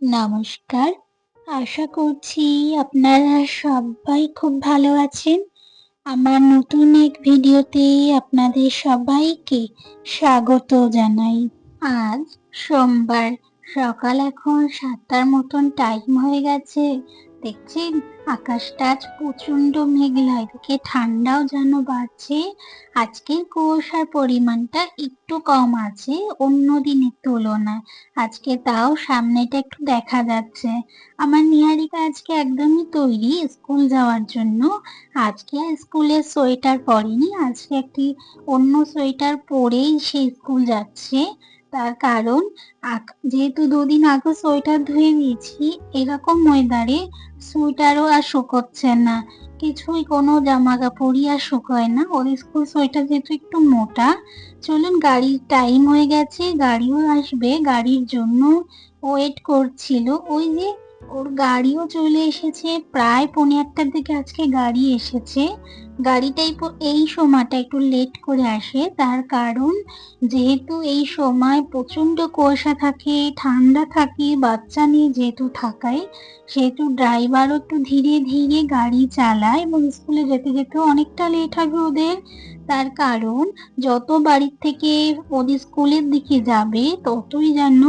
নমস্কার। আশা করছি আপনারা সবাই খুব ভালো আছেন। আমার নতুন এক ভিডিওতে আপনাদের সবাইকে স্বাগত জানাই। আজ সোমবার, সকাল এখন সাতটার মতন টাইম হয়ে গেছে। দেখছেন? আকাশটা আজ প্রচণ্ড মেঘলা, এদিকে ঠান্ডাও যেন বাড়ছে। আজকের কুয়াশার পরিমাণটা একটু কম আছে, অন্য দিনের তুলনায়। আজকে তাও সামনেটা একটু দেখা যাচ্ছে। আমার নিহারিকা আজকে একদমই তৈরি স্কুল যাওয়ার জন্য। আজকে আর স্কুলের সোয়েটার পরেনি, আজকে একটি অন্য সোয়েটার পরেই সে স্কুল যাচ্ছে। তার কারণ যেহেতু দুদিন আগে সোয়েটার ধুয়ে নিয়েছি, এরকম ওয়েদারে সোয়েটারও আর শুকোচ্ছে না। কিছুই কোনো জামা কাপড়ই আর শুকোয় না। ওর স্কুল সোয়েটার যেহেতু একটু মোটা, চলুন গাড়ির টাইম হয়ে গেছে, গাড়িও আসবে। গাড়ির জন্য ওয়েট করছিল। ওই যে ওর গাড়িও চলে এসেছে, প্রায় পৌনে একটার দিকে আজকে গাড়ি এসেছে। গাড়িটাই এই সময়টা একটু লেট করে আসে, তার কারণ যেহেতু এই সময় প্রচণ্ড কুয়াশা থাকে, ঠান্ডা থাকে, বাচ্চা নিয়ে যেহেতু থাকায়, সেহেতু ড্রাইভারও একটু ধীরে ধীরে গাড়ি চালায় এবং স্কুলে যেতে যেতে অনেকটা লেট হবে ওদের। তার কারণ যত বাড়ির থেকে ওদের স্কুলের দিকে যাবে, ততই যেন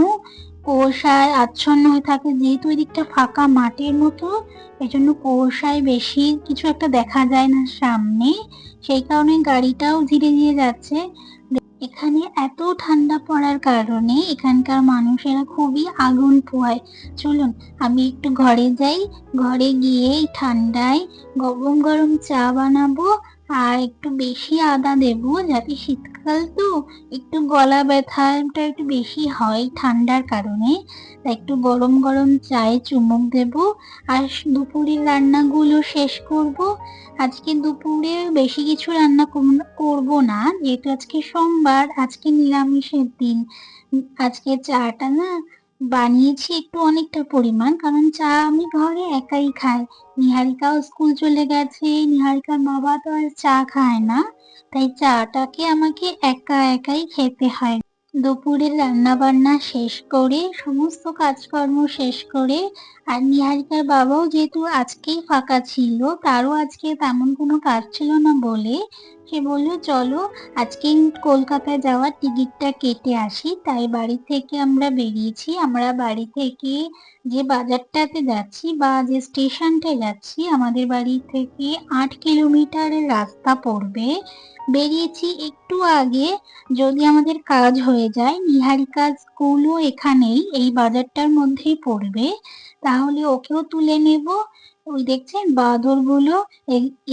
কুয়াশায় আচ্ছন্ন হয়ে থাকে, যেহেতু ওই দিকটা ফাঁকা মাঠের মতো এই জন্য কুয়াশায় বেশি কিছু একটা দেখা যায় না সামনে। সেই কারণে গাড়িটাও ধীরে ধীরে যাচ্ছে। এখানে এত ঠান্ডা পড়ার কারণে এখানকার মানুষেরা খুবই আগুন পোয়ায় চলুন, আমি একটু ঘরে যাই। ঘরে গিয়ে ঠান্ডায় গরম গরম চা বানাবো আর একটু বেশি আদা দেব যাতে শীতকাল তো, একটু গলা ব্যথাটা একটু বেশি হয় ঠান্ডার কারণে। তাই একটু গরম গরম চায়ে চুমুক দেব। আর দুপুরের রান্নাগুলো শেষ করব। আজকে দুপুরে বেশি কিছু রান্না করব না। যেহেতু আজকে সোমবার, আজকে নিরামিষের দিন। আজকে চাটা না বানিয়েছি একটু অনেকটা পরিমাণ, কারণ চা আমি ঘরে একাই খাই। নিহারিকাও স্কুল চলে গেছে, নিহারিকার বাবা তো আর চা খায় না, তাই চাটাকে আমাকে একা একাই খেতে হয়। দুপুরের রান্না বান্না শেষ করে, সমস্ত কাজকর্ম শেষ করে আর নিহারিকার বাবাও যেহেতু আজকেই ফাঁকা ছিল, তারও আজকে তেমন কোনো কাজ ছিল না বলে সে বলল, চলো আজকে কলকাতায় যাওয়ার টিকিটটা কেটে আসি। তাই বাড়ি থেকে আমরা বেরিয়েছি। আমরা বাড়ি থেকে যে বাজারটাতে যাচ্ছি বা যে স্টেশনটায় যাচ্ছি, আমাদের বাড়ি থেকে আট কিলোমিটারের রাস্তা পড়বে। বেরিয়েছি একটু আগে। যদি আমাদের কাজ হয়ে যায়, নিহারিকা স্কুলও এখানেই, এই বাজারটার মধ্যেই পড়বে। তাহলে ওকেও তুলে নেব। ওই দেখছেন, বাঁদরগুলো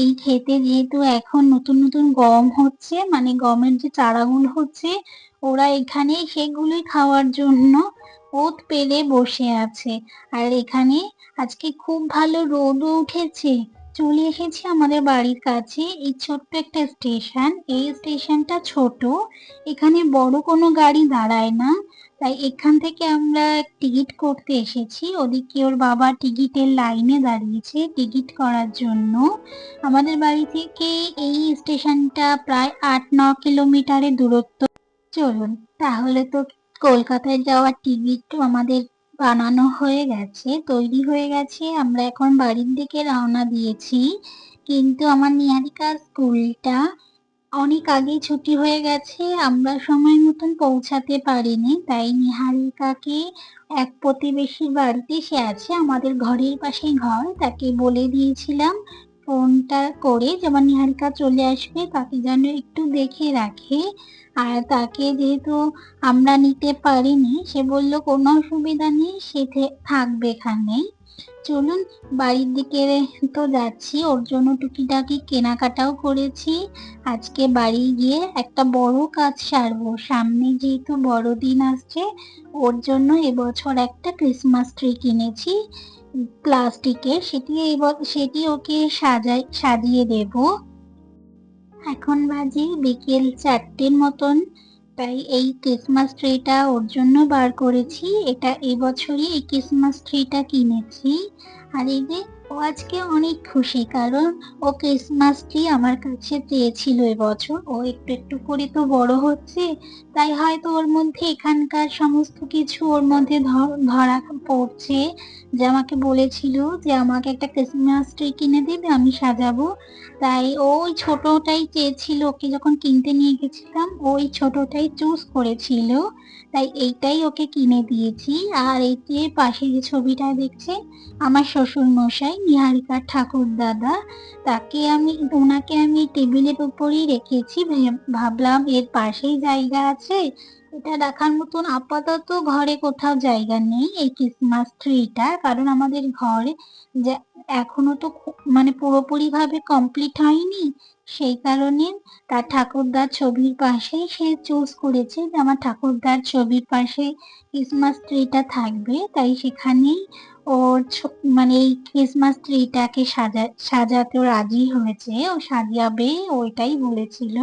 এই ক্ষেতে যেহেতু এখন নতুন নতুন গম হচ্ছে মানে গমের যে চারাগুলো হচ্ছে, ওরা এখানে সেগুলোই খাওয়ার জন্য ওত পেলে বসে আছে। আর এখানে আজকে খুব ভালো রোদও উঠেছে। চলে এসেছি আমাদের বাড়ির কাছে। এই ছোট্ট একটা স্টেশন। এই স্টেশনটা ছোট। এখানে বড় কোনো গাড়ি দাঁড়ায় না। তাই এখান থেকে আমরা টিকিট করতে এসেছি। ওদিকে ওর বাবা টিকিটের লাইনে দাঁড়িয়েছে টিকিট করার জন্য। আমাদের বাড়ি থেকে এই স্টেশনটা প্রায় আট ন কিলোমিটারের দূরত্ব। চলুন, তাহলে তো কলকাতায় যাওয়ার টিকিট আমাদের বানানো হয়ে গেছে, তৈরি হয়ে গেছে। আমরা এখন বাড়ির দিকে রওনা দিয়েছি। কিন্তু আমার নিয়ারিকার স্কুলটা অনেক আগেই ছুটি হয়ে গেছে। আমরা সময় মতন পৌঁছাতে পারিনি। তাই নিহারিকাকে এক প্রতিবেশীর বাড়িতে সে আছে, আমাদের ঘরের পাশে ঘর। তাকে বলে দিয়েছিলাম ফোনটা করে যেমন নিহারিকা চলে আসবে, তাকে যেন একটু দেখে রাখে। আর তাকে যেহেতু আমরা নিতে পারিনি, সে বলল, কোনো অসুবিধা নেই, সে থাকবে এখানে চলুন বাড়ির দিকে তো যাচ্ছি। ওর জন্য টুকিটাকি কেনাকাটাও করেছি। আজকে বাড়ি গিয়ে একটা বড় কাজ সারবো। সামনে যেহেতু বড়দিন আসছে, ওর জন্য এবছর একটা ক্রিসমাস ট্রি কিনেছি। প্লাস্টিকের সেটি এবার সেটি ওকে সাজাই, সাজিয়ে দেব। এখন বাজে বিকেল চারটের মতন। তাই এই ক্রিসমাস ট্রিটা ওর জন্য বার করেছি। এটা এবছরই এই ক্রিসমাস ট্রিটা কিনেছি। আর এই যে ও আজকে অনেক খুশি, কারণ ও ক্রিসমাস ট্রি আমার কাছে চেয়েছিল এবছর ও একটু একটু করে তো বড় হচ্ছে, তাই হয়তো ওর মধ্যে এখানকার সমস্ত কিছু ওর মধ্যে ধরা পড়ছে। যে আমাকে বলেছিল যে, আমাকে একটা ক্রিসমাস ট্রি কিনে দেবে, আমি সাজাবো। তাই ওই ছোটটাই চেয়েছিল ওকে যখন কিনতে নিয়ে গেছিলাম ওই ছোটটাই চুজ করেছিল। তাই এইটাই ওকে কিনে দিয়েছি। আর এই যে পাশে যে ছবিটা দেখছে আমার শ্বশুর মশাই নিহারিকার ঠাকুর দাদা, তাকে আমি, ওনাকে আমি টেবিলের উপরেই রেখেছি। ভাবলাম এর পাশেই জায়গা আছে। এটা রাখার মতন আপাতত ঘরে কোথাও জায়গা নেই এই ক্রিসমাস ট্রিটা কারণ আমাদের ঘরে এখনও তো মানে পুরোপুরি ভাবে কমপ্লিট হয়নি। সেই কারণে তার ঠাকুরদার ছবির পাশেই সে চুজ করেছে যে আমার ঠাকুরদার ছবির পাশে ক্রিসমাস ট্রিটা থাকবে। তাই সেখানেই ওর মানে এই ক্রিসমাস ট্রিটাকে সাজা, সাজাতে রাজি হয়েছে, ও সাজাবে ওইটাই বলেছিল।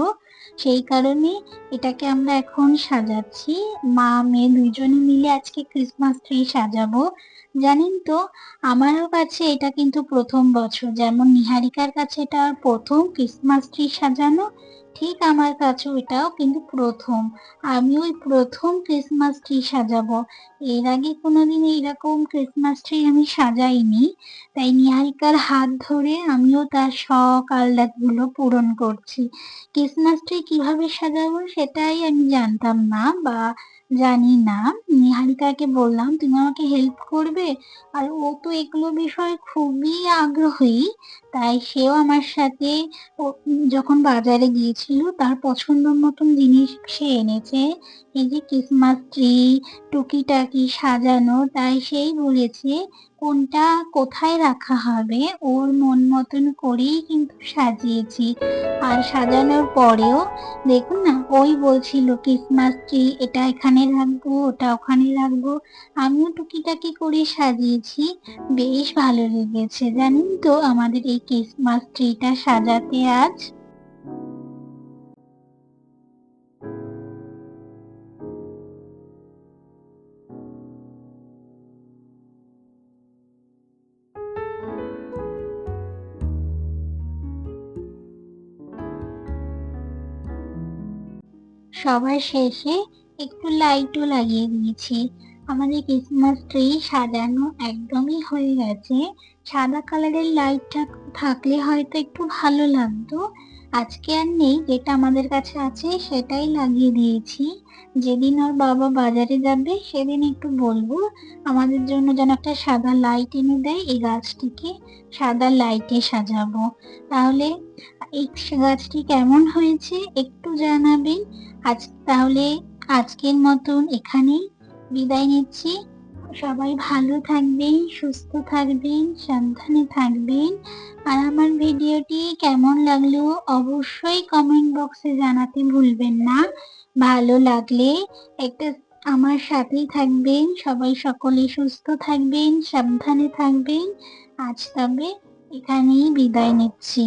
সেই কারণে এটাকে আমরা এখন সাজাচ্ছি। মা, মেয়ে দুইজনে মিলে আজকে ক্রিসমাস ট্রি সাজাবো। জানেন তো, আমারও কাছে এটা কিন্তু প্রথম বছর। যেমন নিহারিকার কাছে এটা প্রথম ক্রিসমাস ট্রি সাজানো ঠিক আমার কাছে ওইটাও কিন্তু প্রথম। আমি ওই প্রথম ক্রিসমাস ট্রি সাজাবো। এর আগে কোনোদিন এইরকম ক্রিসমাস ট্রি আমি সাজাইনি। তাই নিহারিকার হাত ধরে আমিও তার শখ আহ্লাদগুলো পূরণ করছি। ক্রিসমাস ট্রি কীভাবে সাজাবো সেটাই আমি জানতাম না বা জানি না। নিহারিকাকে বললাম, তুমি আমাকে হেল্প করবে? আর ও তো এগুলো বিষয়ে খুবই আগ্রহী, তাই সেও আমার সাথে যখন বাজারে গিয়েছিল, তার পছন্দ মতন জিনিস সে এনেছে। এই যে ক্রিসমাস ট্রি টুকিটাকি সাজানো, তাই সেই বলেছে, কোনটা কোথায় রাখা হবে? ওর মন মতন করেই কিন্তু সাজিয়েছি। আর সাজানোর পরেও, দেখুন না, ওই বলছিল ক্রিসমাস ট্রি এটা এখানে রাখব, ওটা ওখানে রাখব। আমিও টুকিটাকি করে সাজিয়েছি। বেশ ভালো লেগেছে, জানেন তো, আমাদের এই ক্রিসমাস ট্রিটা সাজাতে আজ। সবার শেষে একটু লাইটও লাগিয়ে দিয়েছি। আমাদের ক্রিসমাস ট্রি সাজানো একদমই হয়ে গেছে। সাদা কালারের লাইটটা থাকলে হয়তো একটু ভালো লাগতো। আজকে আর নেই, যেটা আমাদের কাছে আছে সেটাই লাগিয়ে দিয়েছি। যেদিন ওর বাবা বাজারে যাবে সেদিন একটু বলব। আমাদের জন্য যেন একটা সাদা লাইট এনে দেয় এই গাছটিকে, সাদা লাইটে সাজাবো। তাহলে এই গাছটি কেমন হয়েছে একটু জানাবেন। আজ তাহলে আজকের মতন এখানেই বিদায় নিচ্ছি। সবাই ভালো থাকবেন, সুস্থ থাকবেন, সাবধানে থাকবেন। আর আমার ভিডিওটি কেমন লাগল অবশ্যই কমেন্ট বক্সে জানাতে ভুলবেন না। ভালো লাগলে একটা আমার সাথেই থাকবেন, সবাই সকলে সুস্থ থাকবেন, সাবধানে থাকবেন। আজ তবে এখানেই বিদায় নিচ্ছি।